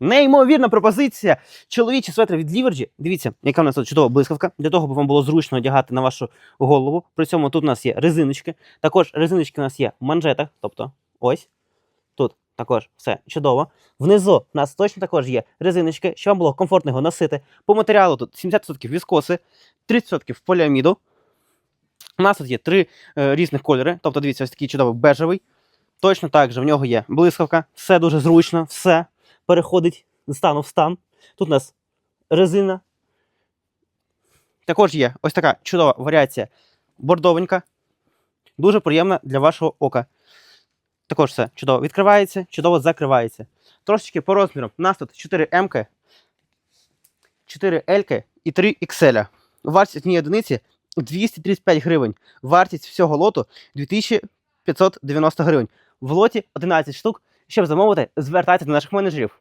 Неймовірна пропозиція. Чоловічі светри від Ліверджі. Дивіться, яка в нас тут чудова блискавка, для того, щоб вам було зручно одягати на вашу голову. При цьому тут у нас є резиночки. Також резиночки у нас є в манжетах, тобто ось. Тут також все чудово. Внизу у нас точно також є резиночки, щоб вам було комфортно його носити. По матеріалу тут 70% віскоси, 30% поліаміду. У нас тут є три е, різних кольори. Тобто, дивіться, ось такий чудовий бежевий. Точно так же в нього є блискавка, все дуже зручно, все переходить з стану в стан. Тут у нас резина. Також є ось така чудова варіація бордовенька. Дуже приємна для вашого ока. Також все чудово відкривається, чудово закривається. Трошечки по розмірам. У нас тут 4 М, 4 Л і 3 XL. Вартість однієї одиниці 235 гривень. Вартість всього лоту 2590 гривень. В лоті 11 штук. Щоб замовити, звертайтеся до наших менеджерів.